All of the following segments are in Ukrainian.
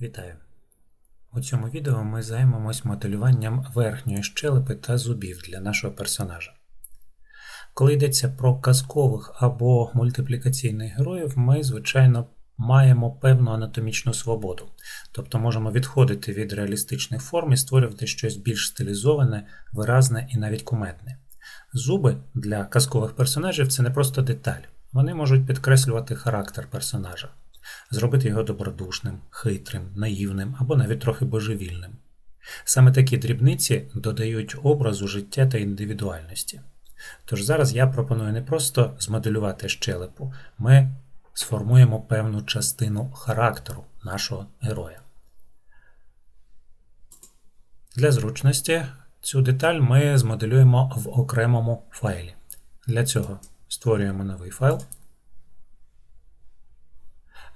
Вітаю! У цьому відео ми займемось моделюванням верхньої щелепи та зубів для нашого персонажа. Коли йдеться про казкових або мультиплікаційних героїв, ми, звичайно, маємо певну анатомічну свободу, тобто можемо відходити від реалістичних форм і створювати щось більш стилізоване, виразне і навіть кумедне. Зуби для казкових персонажів це не просто деталь, вони можуть підкреслювати характер персонажа зробити його добродушним, хитрим, наївним або навіть трохи божевільним. Саме такі дрібниці додають образу життя та індивідуальності. Тож зараз я пропоную не просто змоделювати щелепу, ми сформуємо певну частину характеру нашого героя. Для зручності цю деталь ми змоделюємо в окремому файлі. Для цього створюємо новий файл.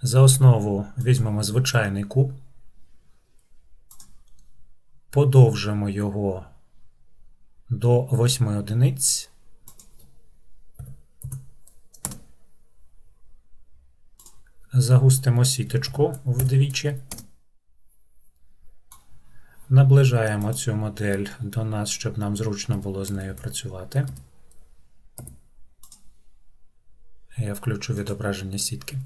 За основу візьмемо звичайний куб, подовжимо його до 8 одиниць. Загустимо сіточку вдвічі. Наближаємо цю модель до нас, щоб нам зручно було з нею працювати. Я включу відображення сітки.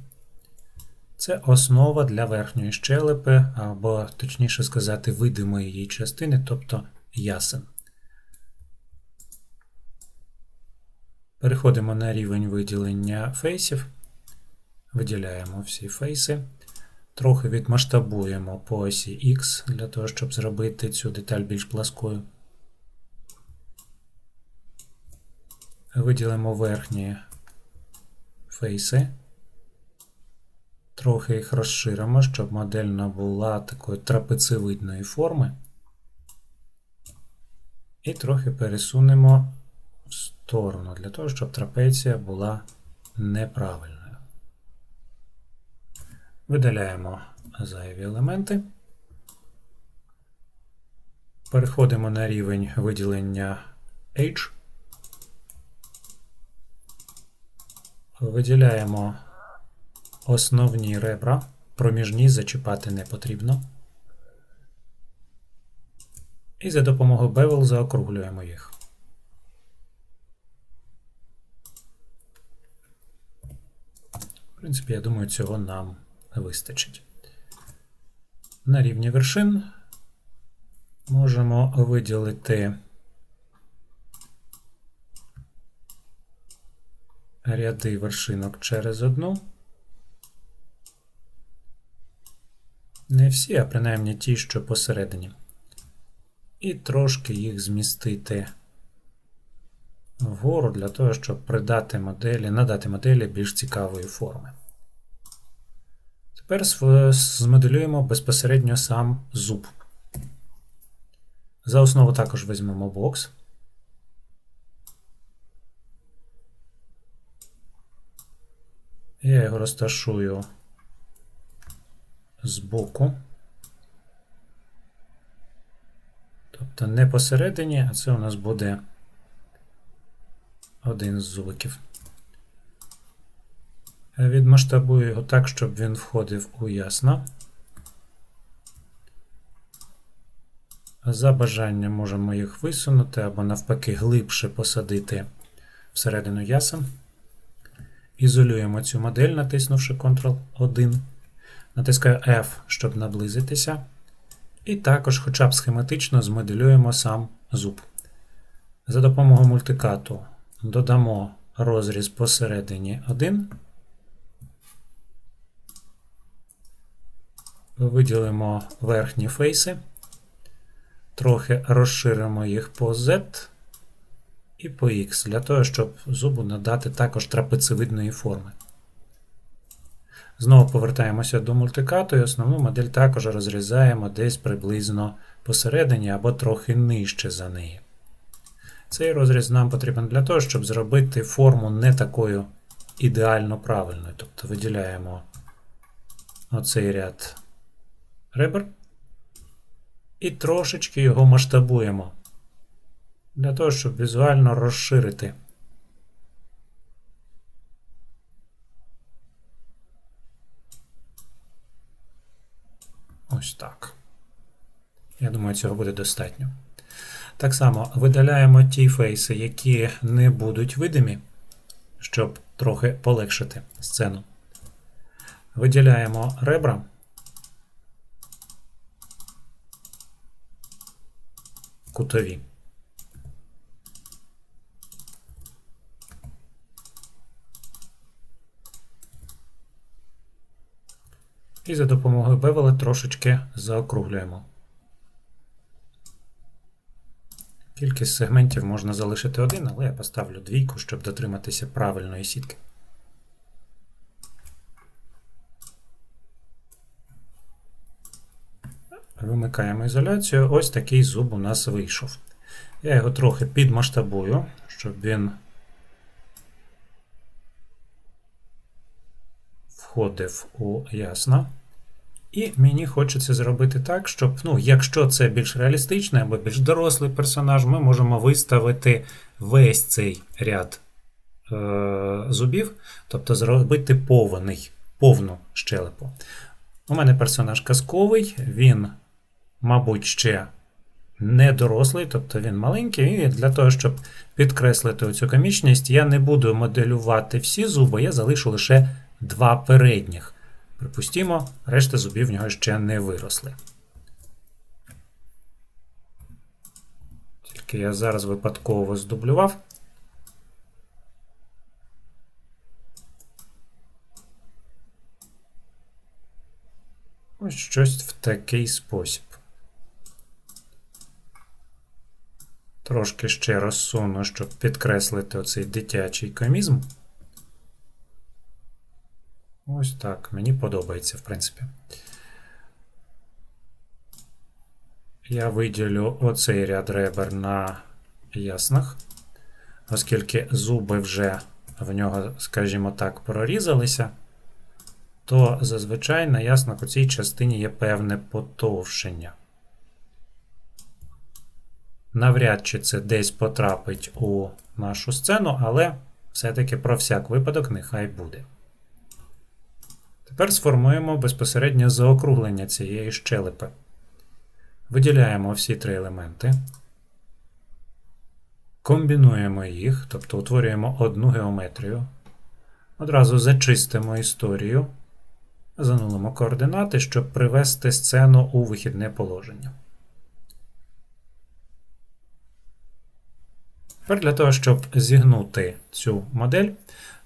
Це основа для верхньої щелепи, або, точніше сказати, видимої її частини, тобто ясен. Переходимо на рівень виділення фейсів. Виділяємо всі фейси. Трохи відмасштабуємо по осі X для того, щоб зробити цю деталь більш пласкою. Виділимо верхні фейси. Трохи їх розширимо, щоб модель набула такої трапецевидної форми. І трохи пересунемо в сторону, для того, щоб трапеція була неправильною. Видаляємо зайві елементи. Переходимо на рівень виділення H. Виділяємо Основні ребра, проміжні зачіпати не потрібно. І за допомогою Bevel заокруглюємо їх. В принципі, я думаю, цього нам вистачить. На рівні вершин можемо виділити ряди вершинок через одну. Не всі, а принаймні ті, що посередині. І трошки їх змістити вгору для того, щоб придати моделі, надати моделі більш цікавої форми. Тепер змоделюємо безпосередньо сам зуб. За основу також візьмемо бокс. Я його розташую збоку. Тобто не посередині, а це у нас буде один з зубиків. Відмасштабую його так, щоб він входив у ясно. За бажанням можемо їх висунути або навпаки глибше посадити всередину ясен. Ізолюємо цю модель, натиснувши Ctrl-1. Натискаю F, щоб наблизитися. І також, хоча б схематично, змоделюємо сам зуб. За допомогою мультикату додамо розріз посередині 1. Виділимо верхні фейси, трохи розширимо їх по Z і по X, для того, щоб зубу надати також трапецевидної форми. Знову повертаємося до мультикату і основну модель також розрізаємо десь приблизно посередині або трохи нижче за неї. Цей розріз нам потрібен для того, щоб зробити форму не такою ідеально правильною. Тобто виділяємо оцей ряд ребер і трошечки його масштабуємо для того, щоб візуально розширити. Ось так. Я думаю, цього буде достатньо. Так само видаляємо ті фейси, які не будуть видимі, щоб трохи полегшити сцену. Виділяємо ребра. Кутові. І за допомогою бевела трошечки заокруглюємо. Кількість сегментів можна залишити один, але я поставлю двійку, щоб дотриматися правильної сітки. Вимикаємо ізоляцію. Ось такий зуб у нас вийшов. Я його трохи підмасштабую, щоб він входив у ясно. І мені хочеться зробити так, щоб, ну, якщо це більш реалістичний або більш дорослий персонаж, ми можемо виставити весь цей ряд е- зубів, тобто зробити повний, повну щелепу. У мене персонаж казковий, він, мабуть, ще не дорослий, тобто він маленький, і для того, щоб підкреслити цю комічність, я не буду моделювати всі зуби, я залишу лише два передніх. Припустімо, решта зубів в нього ще не виросли. Тільки я зараз випадково здублював. Ось щось в такий спосіб. Трошки ще розсуну, щоб підкреслити оцей дитячий комізм. Ось так. Мені подобається, в принципі. Я виділю оцей ряд ребер на яснах, оскільки зуби вже в нього, скажімо так, прорізалися, то зазвичай на яснах у цій частині є певне потовшення. Навряд чи це десь потрапить у нашу сцену, але все-таки про всяк випадок нехай буде. Тепер сформуємо безпосереднє заокруглення цієї щелепи. Виділяємо всі три елементи, комбінуємо їх, тобто утворюємо одну геометрію. Одразу зачистимо історію, занулимо координати, щоб привести сцену у вихідне положення. Тепер для того, щоб зігнути цю модель,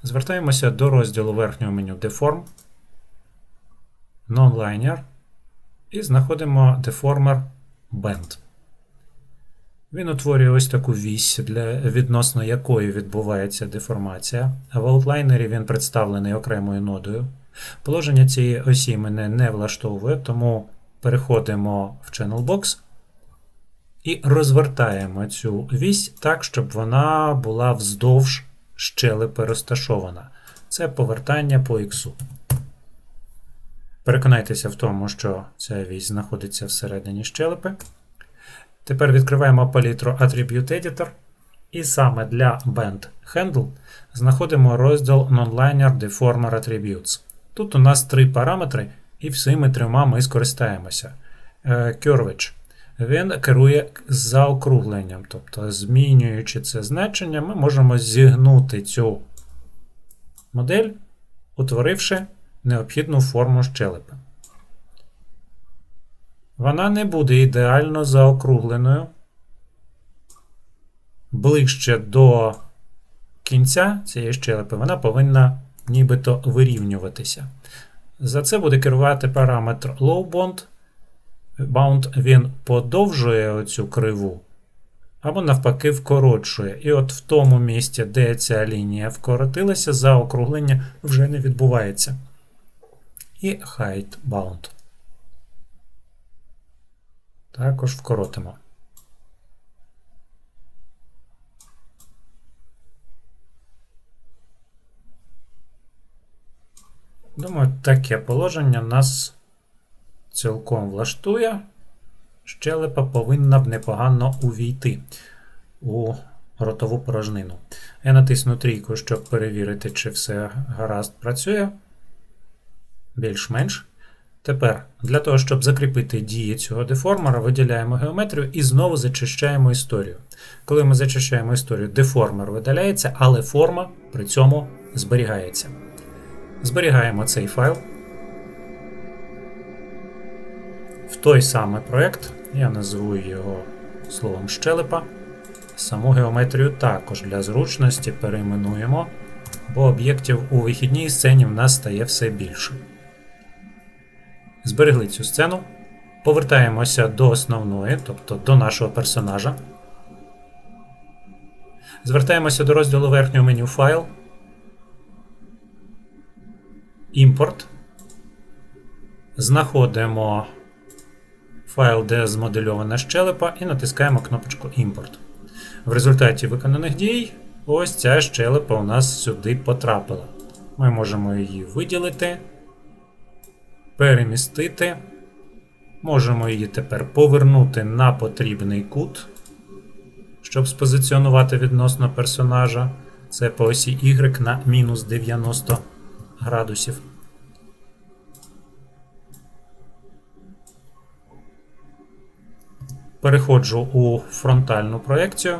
звертаємося до розділу верхнього меню Deform, Non-Linear і знаходимо Deformer Bend. Він утворює ось таку вісь, для, відносно якої відбувається деформація. В аутлайнері він представлений окремою нодою. Положення цієї осі мене не влаштовує, тому переходимо в Channel Box і розвертаємо цю вісь так, щоб вона була вздовж щелепи розташована. Це повертання по X. Переконайтеся в тому, що ця вісь знаходиться всередині щелепи. Тепер відкриваємо палітру Attribute Editor. І саме для Band Handle знаходимо розділ Nonlinear Deformer Attributes. Тут у нас три параметри, і всіми трьома ми скористаємося. Curvage. Він керує заокругленням, тобто, змінюючи це значення, ми можемо зігнути цю модель, утворивши необхідну форму щелепи. Вона не буде ідеально заокругленою. Ближче до кінця цієї щелепи вона повинна нібито вирівнюватися. За це буде керувати параметр LowBond. Bound він подовжує оцю криву, або навпаки вкорочує. І от в тому місці, де ця лінія вкоротилася, заокруглення вже не відбувається. І Height Bound. Також вкоротимо. Думаю, таке положення нас цілком влаштує. Щелепа повинна б непогано увійти у ротову порожнину. Я натисну трійку, щоб перевірити, чи все гаразд працює. Більш-менш. Тепер для того, щоб закріпити дії цього деформера, виділяємо геометрію і знову зачищаємо історію. Коли ми зачищаємо історію, деформер видаляється, але форма при цьому зберігається. Зберігаємо цей файл. В той самий проект, я назву його словом щелепа. Саму геометрію також для зручності перейменуємо, бо об'єктів у вихідній сцені в нас стає все більше. Зберегли цю сцену. Повертаємося до основної, тобто до нашого персонажа. Звертаємося до розділу верхнього меню Файл. Імпорт. Знаходимо файл, де змодельована щелепа, і натискаємо кнопочку Імпорт. В результаті виконаних дій ось ця щелепа у нас сюди потрапила. Ми можемо її виділити, перемістити. Можемо її тепер повернути на потрібний кут, щоб спозиціонувати відносно персонажа. Це по осі Y на мінус 90 градусів. Переходжу у фронтальну проекцію.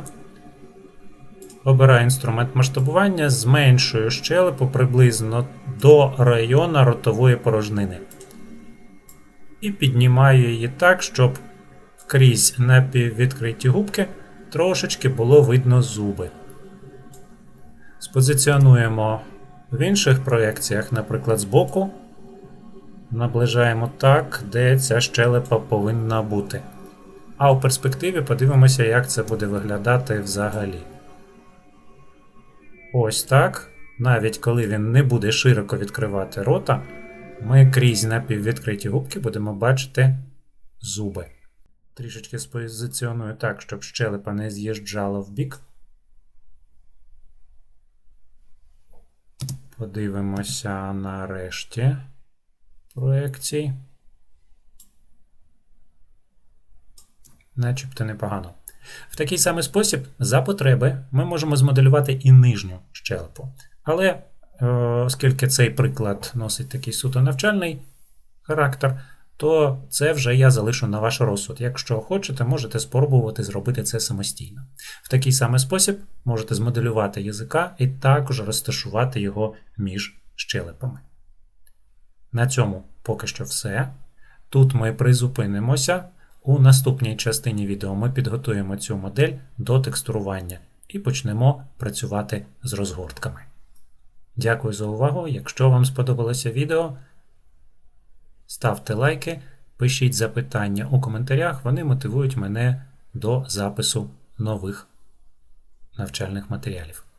Обираю інструмент масштабування, зменшую щелепу приблизно до району ротової порожнини. І піднімаю її так, щоб крізь напіввідкриті губки трошечки було видно зуби. Спозиціонуємо в інших проекціях, наприклад, збоку. Наближаємо так, де ця щелепа повинна бути. А у перспективі подивимося, як це буде виглядати взагалі. Ось так. Навіть коли він не буде широко відкривати рота, ми крізь напіввідкриті губки будемо бачити зуби. Трішечки спозиціоную так, щоб щелепа не з'їжджала в бік. Подивимося на решті проекцій. Начебто непогано. В такий самий спосіб, за потреби, ми можемо змоделювати і нижню щелепу. Але, оскільки цей приклад носить такий суто навчальний характер, то це вже я залишу на ваш розсуд. Якщо хочете, можете спробувати зробити це самостійно. В такий самий спосіб можете змоделювати язика і також розташувати його між щелепами. На цьому поки що все. Тут ми призупинимося. У наступній частині відео ми підготуємо цю модель до текстурування і почнемо працювати з розгортками. Дякую за увагу. Якщо вам сподобалося відео, ставте лайки, пишіть запитання у коментарях, вони мотивують мене до запису нових навчальних матеріалів.